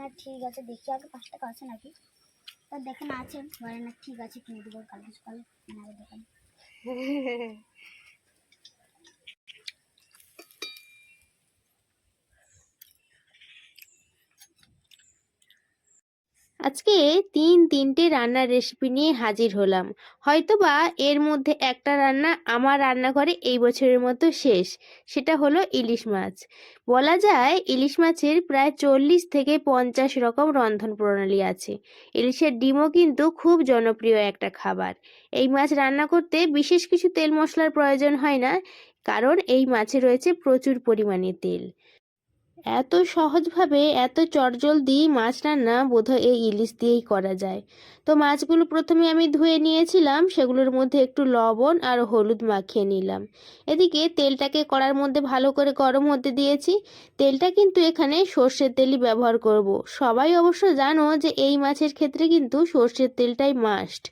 না, ঠিক আছে, দেখি আগে পাঁচ টাকা আছে নাকি? তা দেখেন, আছে। বলে না, ঠিক আছে, কিনে দেবো, কালকে সকালে এনাকে দোকানে। আজকে তিন তিনটে রান্নার রেসিপি নিয়ে হাজির হলাম। হয়তোবা এর মধ্যে একটা রান্না আমার রান্নাঘরে এই বছরের মতো শেষ, সেটা হলো ইলিশ মাছ। বলা যায় ইলিশ মাছের প্রায় চল্লিশ থেকে পঞ্চাশ রকম রন্ধন প্রণালী আছে। ইলিশের ডিমও কিন্তু খুব জনপ্রিয় একটা খাবার। এই মাছ রান্না করতে বিশেষ কিছু তেল মশলার প্রয়োজন হয় না, কারণ এই মাছে রয়েছে প্রচুর পরিমাণে তেল। এত সহজভাবে এত চটজলদি মাছ রান্না বোধহয় এই ইলিশ দিয়েই করা যায়। তো মাছগুলো প্রথমে আমি ধুয়ে নিয়েছিলাম, সেগুলোর মধ্যে একটু লবণ আর হলুদ মাখিয়ে নিলাম। এদিকে তেলটাকে কড়ার মধ্যে ভালো করে গরম হতে দিয়েছি। তেলটা কিন্তু এখানে সর্ষের তেলই ব্যবহার করব। সবাই অবশ্য জানো যে এই মাছের ক্ষেত্রে কিন্তু সর্ষের তেলটাই মাস্ট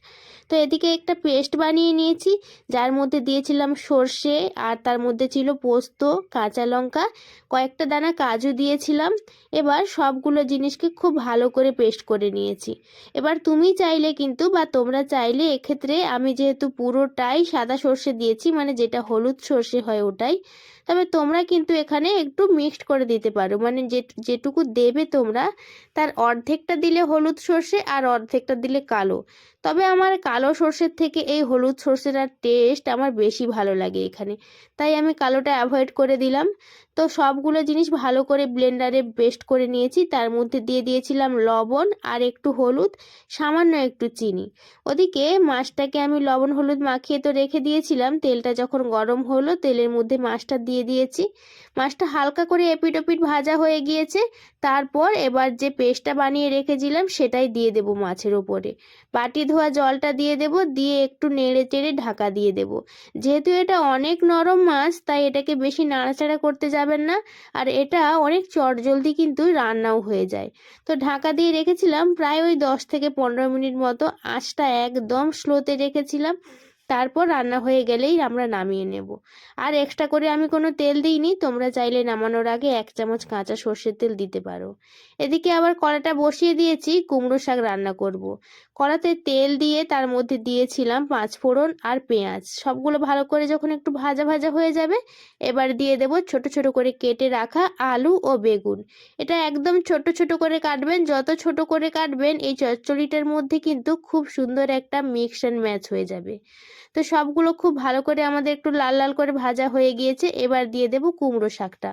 তো এদিকে একটা পেস্ট বানিয়ে নিয়েছি, যার মধ্যে দিয়েছিলাম সর্ষে আর তার মধ্যে ছিল পোস্ত, কাঁচা লঙ্কা, কয়েকটা দানা কাজু দিয়েছিলাম। এবার সবগুলো জিনিসকে খুব ভালো করে পেস্ট করে নিয়েছি। এবার তুমি চাইলে কিন্তু বা তোমরা চাইলে এক্ষেত্রে আমি যেহেতু পুরোটাই সাদা সর্ষে দিয়েছি মানে যেটা হলুদ সর্ষে হয় ওটাই তবে তোমরা কিন্তু এখানে একটু মিক্সড করে দিতে পারো। মানে যে, যেটুকু দেবে তোমরা, তার অর্ধেকটা দিলে হলুদ সর্ষে আর অর্ধেকটা দিলে কালো। তবে আমার কালো সর্ষের থেকে এই হলুদ সর্ষেটার টেস্ট আমার বেশি ভালো লাগে এখানে। তাই আমি কালোটা অ্যাভয়েড করে দিলাম। তো সবগুলো জিনিস ভালো করে ব্লেন্ডারে পেস্ট করে নিয়েছি। তার মধ্যে দিয়ে দিয়েছিলাম লবণ আর একটু হলুদ, সামান্য একটু চিনি। ওদিকে মাছটাকে আমি লবণ হলুদ মাখিয়ে তো রেখে দিয়েছিলাম। তেলটা যখন গরম হলো, তেলের মধ্যে মাছটা দিয়ে দিয়েছি। মাছটা হালকা করে এপিট ওপিট ভাজা হয়ে গিয়েছে। তারপর এবার যে পেস্টটা বানিয়ে রেখেছিলাম সেটাই দিয়ে দেবো মাছের ওপরে। বাটি ধোয়া জলটা দিয়ে দেব, দিয়ে একটু নেড়ে চেড়ে ঢাকা দিয়ে দেব। যেহেতু এটা অনেক নরম মাছ, তাই এটাকে বেশি নাড়াচাড়া করতে যাবেন না। আর এটা অনেক চটজলদি কিন্তু রান্নাও হয়ে যায়। তো ঢাকা দিয়ে রেখেছিলাম, প্রায় ওই দশ থেকে পনেরো মিনিট মতো আঁচটা একদম স্লোতে রেখেছিলাম। তারপর রান্না হয়ে গেলেই আমরা নামিয়ে নেব। আর এক্সট্রা করে আমি কোনো তেল দিইনি, তোমরা চাইলে নামানোর আগে এক চামচ কাঁচা সর্ষের তেল দিতে পারো। এদিকে আবার কড়াটা বসিয়ে দিয়েছি, কুমড়ো শাক রান্না করব। কড়াতে তেল দিয়ে তার মধ্যে দিয়েছিলাম পাঁচ ফোড়ন আর পেঁয়াজ। সবগুলো ভালো করে যখন একটু ভাজা ভাজা হয়ে যাবে, এবার দিয়ে দেব ছোট ছোট করে কেটে রাখা আলু ও বেগুন। এটা একদম ছোট ছোট করে কাটবেন, যত ছোট করে কাটবেন এই চচ্চড়িটার মধ্যে কিন্তু খুব সুন্দর একটা মিক্স অ্যান্ড ম্যাচ হয়ে যাবে। তো সবগুলো খুব ভালো করে আমাদের একটু লাল লাল করে ভাজা হয়ে গিয়েছে, এবার দিয়ে দেব কুমড়ো শাকটা।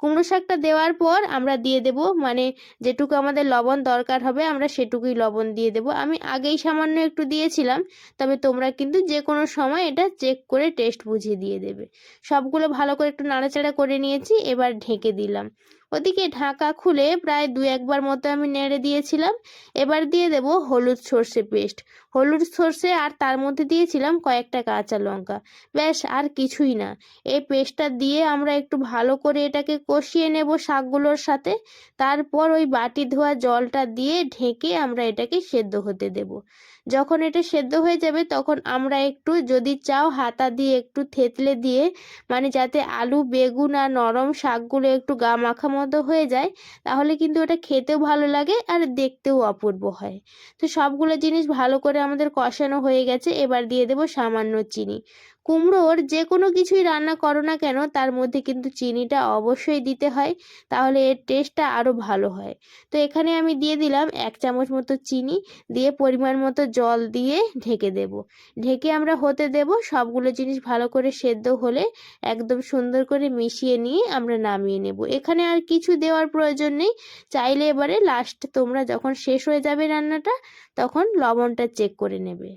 কুমড়ো শাকটা দেওয়ার পর আমরা দিয়ে দেব মানে যেটুকু আমাদের লবণ দরকার হবে আমরা সেটুকুই লবণ দিয়ে দেব। আমি আগেই সামান্য একটু দিয়েছিলাম, তবে তোমরা কিন্তু যে কোনো সময় এটা চেক করে টেস্ট বুঝিয়ে দিয়ে দেবে। সবগুলো ভালো করে একটু নাড়াচাড়া করে নিয়েছি, এবার ঢেকে দিলাম। ওদিকে ঢাকা খুলে প্রায় দু একবার মতো আমি নেড়ে দিয়েছিলাম। এবার দিয়ে দেব হলুদ সর্ষে পেস্ট। হলুদ সর্ষে আর তার মধ্যে দিয়েছিলাম কয়েকটা কাঁচা লঙ্কা। ব্যাস, আর কিছুই না। এই পেস্টটা দিয়ে আমরা একটু ভালো করে এটাকে কষিয়ে নেব শাকগুলোর সাথে। তারপর ওই বাটি ধোয়া জলটা দিয়ে ঢেকে আমরা এটাকে সেদ্ধ হতে দেব। যখন এটা সেদ্ধ হয়ে যাবে তখন আমরা একটু যদি চাও হাতা দিয়ে একটু থেতলে দিয়ে মানে যাতে আলু, বেগুন আর নরম শাকগুলো একটু গা মাখা মতো হয়ে যায়, তাহলে কিন্তু ওটা খেতেও ভালো লাগে আর দেখতেও অপূর্ব হয়। তো সবগুলো জিনিস ভালো করে আমাদের কষানো হয়ে গেছে, এবার দিয়ে দেবো সামান্য চিনি। কুমড়োর যে কোনো কিছুই রান্না করো না কেন, তার মধ্যে কিন্তু চিনিটা অবশ্যই দিতে হয়, তাহলে এর টেস্টটা আরও ভালো হয়। তো এখানে আমি দিয়ে দিলাম এক চামচ মতো চিনি, দিয়ে পরিমাণ মতো জল দিয়ে ঢেকে দেব। ঢেকে আমরা হতে দেব সবগুলো জিনিস ভালো করে সেদ্ধ হলে, একদম সুন্দর করে মিশিয়ে নিয়ে আমরা নামিয়ে নেব। এখানে আর কিছু দেওয়ার প্রয়োজন নেই, চাইলে এবারে লাস্ট তোমরা যখন শেষ হয়ে যাবে রান্নাটা, তখন লবণটা চেক করে নেবে।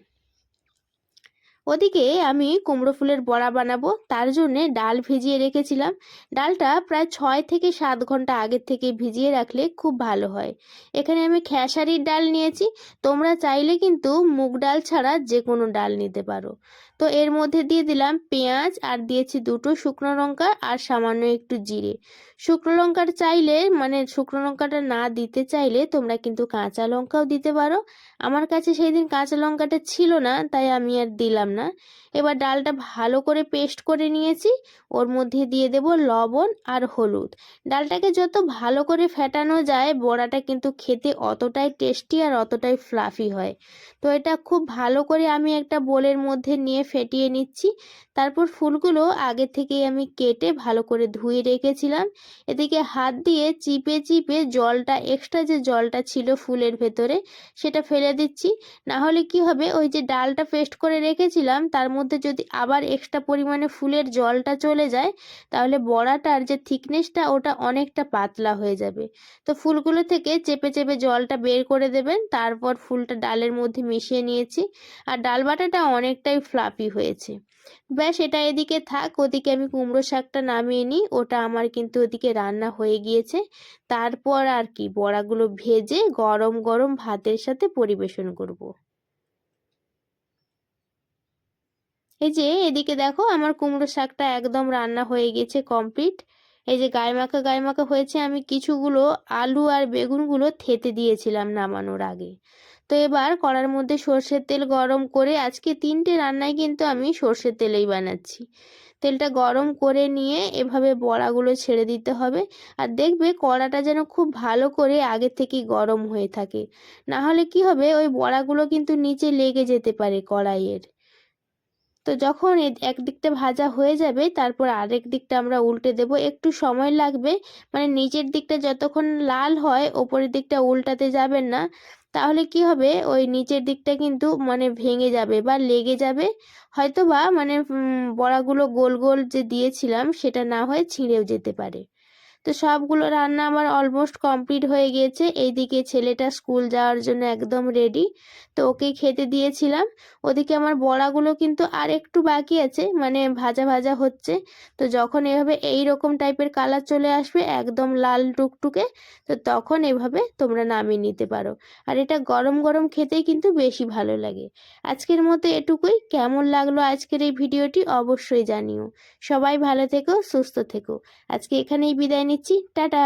ওদিকে আমি কুমড়ো ফুলের বড়া বানাবো, তার জন্যে ডাল ভিজিয়ে রেখেছিলাম। ডালটা প্রায় ছয় থেকে সাত ঘণ্টা আগের থেকে ভিজিয়ে রাখলে খুব ভালো হয়। এখানে আমি খেসারির ডাল নিয়েছি, তোমরা চাইলে কিন্তু মুগ ডাল ছাড়া যে কোনো ডাল নিতে পারো। তো এর মধ্যে দিয়ে দিলাম পেঁয়াজ আর দিয়েছি দুটো শুকনো লঙ্কা আর সামান্য একটু জিরে। শুকনো লঙ্কার চাইলে মানে শুকনো লঙ্কাটা না দিতে চাইলে তোমরা কিন্তু কাঁচা লঙ্কাও দিতে পারো। আমার কাছে সেই দিন কাঁচা লঙ্কাটা ছিল না, তাই আমি আর দিলাম না। এবার ডালটা ভালো করে পেস্ট করে নিয়েছি। ওর মধ্যে দিয়ে দেব লবণ আর হলুদ। ডালটাকে যত ভালো করে ফেটানো যায়, বড়াটা কিন্তু খেতে অতটাই টেস্টি আর অতটাই ফ্লাফি হয়। তো এটা খুব ভালো করে আমি একটা বোলের মধ্যে নিয়ে ফেটিয়ে নিচ্ছি। তারপর ফুলগুলো আগে থেকেই আমি কেটে ভালো করে ধুয়ে রেখেছিলাম। এদিকে হাত দিয়ে চিপে চিপে জলটা এক্সট্রা যে জলটা ছিল ফুলের ভেতরে, সেটা ফেলে দিচ্ছি। না হলে কি হবে, ওই যে ডালটা পেস্ট করে রেখেছিলাম, তার মধ্যে যদি আবার এক্সট্রা পরিমাণে ফুলের জলটা চলে যায়, তাহলে বড়াটার যে থিকনেসটা ওটা অনেকটা পাতলা হয়ে যাবে। তো ফুলগুলো থেকে চেপে চেপে জলটা বের করে দেবেন। তারপর ফুলটা ডালের মধ্যে মিশিয়ে নিয়েছি। আর ডাল বাটাটা অনেকটাই ফ্লাপি হয়েছে। ব্যাস, এটা এদিকে থাক, ওদিকে আমি কুমড়ো শাকটা নামিয়ে নিই, ওটা আমার কিন্তু ওদিকে রান্না হয়ে গিয়েছে। তারপর আর কি, বড়াগুলো ভেজে গরম গরম ভাতের সাথে পরিবেশন করব। এই যে, এদিকে দেখো, আমার কুমড়ো শাকটা একদম রান্না হয়ে গেছে কমপ্লিট। এই যে গায়ে মাখা গায়ে মাখা হয়েছে, আমি কিছুগুলো আলু আর বেগুনগুলো থেতে দিয়েছিলাম নামানোর আগে। তো এবার কড়ার মধ্যে সর্ষের তেল গরম করে আজকে তিনটে রান্নায় কিন্তু আমি সর্ষের তেলেই বানাচ্ছি। তেলটা গরম করে নিয়ে এভাবে বড়াগুলো ছেড়ে দিতে হবে আর দেখবে কড়াটা যেন খুব ভালো করে আগে থেকেই গরম হয়ে থাকে। না হলে কি হবে? ওই বড়াগুলো কিন্তু নিচে লেগে যেতে পারে কড়াইয়ের। তো যখন এক দিকটা ভাজা হয়ে যাবে, তারপর আরেক দিকটা আমরা উল্টে দেব। একটু সময় লাগবে মানে নিচের দিকটা যতক্ষণ লাল হয়, ওপরের দিকটা উল্টাতে যাবেন না। তাহলে কি হবে? ওই নিচের দিকটা কিন্তু মানে ভেঙে যাবে বা লেগে যাবে। হয়তো বা মানে বড়াগুলো গোল গোল যে দিয়েছিলাম সেটা না হয়ে ছিঁড়েও যেতে পারে। তো সবগুলো রান্না আমার অলমোস্ট কমপ্লিট হয়ে গিয়েছে। এইদিকে ছেলেটা স্কুল যাওয়ার জন্য একদম রেডি তো ওকে খেতে দিয়েছিলাম। ওদিকে আমার বড়াগুলো কিন্তু আর একটু বাকি আছে মানে ভাজা ভাজা হচ্ছে। তো যখন এভাবে এই রকম টাইপের কালার চলে আসবে, একদম লাল টুকটুকে, তো তখন এভাবে তোমরা নামিয়ে নিতে পারো। আর এটা গরম গরম খেতেই কিন্তু বেশি ভালো লাগে। আজকের মতো এটুকুই। কেমন লাগল আজকের এই ভিডিওটি অবশ্যই জানিও। সবাই ভালো থেকো, সুস্থ থেকো। আজকে এখানেই বিদায় নিচ্ছি টাটা।